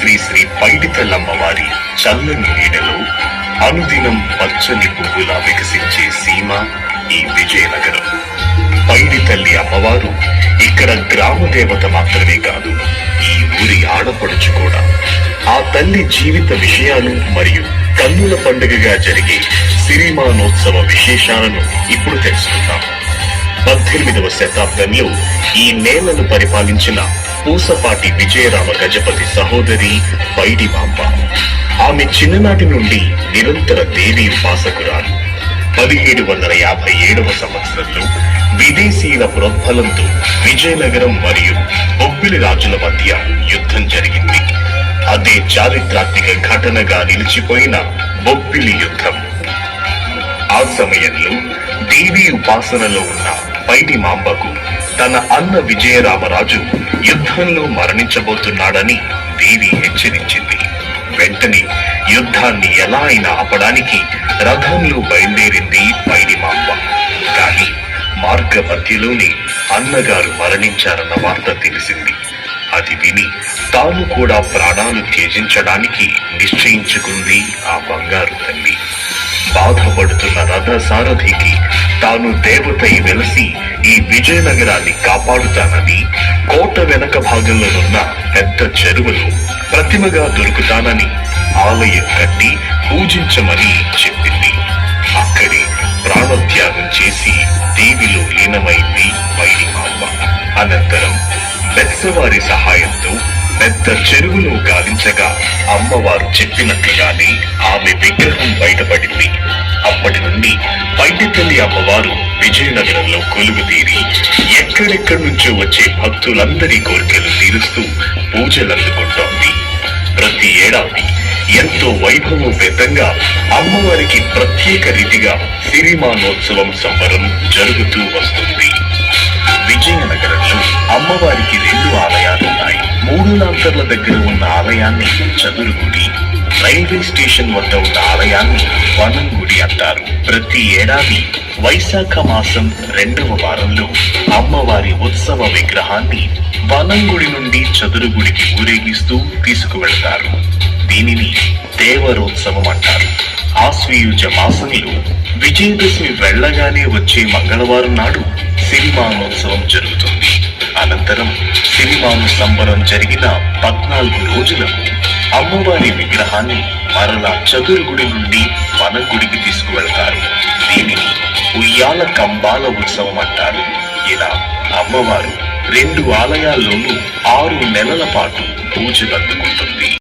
శ్రీ శ్రీ పైడితల్లమ్మ వారి చల్లని నీడలో అనుదినం పచ్చని పువ్వులా వికసించే సీమ ఈ విజయనగరం. పైడి తల్లి అమ్మవారు ఇక్కడ గ్రామ దేవత మాత్రమే కాదు ఈ ఊరి ఆడపడుచు కూడా. ఆ తల్లి జీవిత విషయాలు మరియు కన్నుల పండుగగా జరిగే సిరిమానోత్సవ విశేషాలను ఇప్పుడు తెలుసుకుందాం. పద్దెనిమిదవ శతాబ్దంలో ఈ నేలను పరిపాలించిన పూసపాటి విజయరామ గజపతి సహోదరి పైడి మాంబ ఆమె చిన్ననాటి నుండి నిరంతర దేవీ ఉపాసకురాలు. పదిహేడు వందల యాభై ఏడవ సంవత్సరంలో విదేశీయుల ప్రోద్బలంతో విజయనగరం మరియు బొబ్బిలి రాజుల మధ్య యుద్ధం జరిగింది. అదే చారిత్రాత్మక ఘటనగా నిలిచిపోయిన బొబ్బిలి యుద్ధం. ఆ సమయంలో దేవి ఉపాసనలో ఉన్న పైడి మాంబకు తన అన్న విజయరామరాజు యుద్ధంలో మరణించబోతున్నాడని దేవి హెచ్చరించింది. వెంటనే యుద్ధాన్ని ఎలా అయినా ఆపడానికి రథంలో బయలుదేరింది పైడి మాంబ. కానీ మార్గ మధ్యలోనే అన్నగారు మరణించారన్న వార్త తెలిసింది. అది విని తాను కూడా ప్రాణాలు త్యజించడానికి నిశ్చయించుకుంది ఆ బంగారు తల్లి. బాధపడుతున్న రథ సారథికి తాను దేవతై వెలసి ఈ విజయనగరాన్ని కాపాడుతానని కోట వెనక భాగంలోనున్న పెద్ద చెరువులో ప్రతిమగా దొరుకుతానని ఆలయం కట్టి పూజించమని చెప్పింది. అక్కడే ప్రాణత్యాగం చేసి దేవిలో లీనమైంది వైడి అనంతరం పెద్దవారి సహాయంతో పెద్ద చెరువును గాలించగా అమ్మవారు చెప్పినట్లుగానే ఆమె విగ్రహం బయటపడింది. అప్పటి నుండి బయట అమ్మవారు విజయనగరంలో కొలువు తీరి ఎక్కడెక్కడి నుంచో వచ్చే భక్తులందరి కోరికలు తీరుస్తూ పూజలు అందుకుంటోంది. ప్రతి ఏడాది ఎంతో వైభవోపేతంగా అమ్మవారికి ప్రత్యేక రీతిగా సిరిమానోత్సవం సంబరం జరుగుతూ వస్తుంది. విజయనగరంలో అమ్మవారికి రెండు ఆలయాలున్నాయి మూడు లాంతర్ల దగ్గర ఉన్న ఆలయాన్ని చదురుగుడి రైల్వే స్టేషన్ వద్ద ఉన్న ఆలయాన్ని వనంగుడి అంటారు. ప్రతి ఏడాది వైశాఖ మాసం రెండవ వారంలో అమ్మవారి ఉత్సవ విగ్రహాన్ని వనంగుడి నుండి చదురుగుడికి ఊరేగిస్తూ తీసుకువెళ్తారు. దీనిని దేవరోత్సవం అంటారు. ఆశ్వీయుజ మాసంలో విజయదశమి వెళ్ళగానే వచ్చే మంగళవారం నాడు సిరిమానోత్సవం జరుగుతుంది. అనంతరం సిరిమాను సంబరం జరిగిన పద్నాలుగు రోజులకు అమ్మవారి విగ్రహాన్ని మరలా చతురుగుడి నుండి వనగుడికి తీసుకువెళ్తారు. దీనిని ఉయ్యాల కంబాల ఉత్సవం అంటారు. ఇలా అమ్మవారు రెండు ఆలయాల్లోనూ ఆరు నెలల పాటు పూజ కట్టుకుంటుంది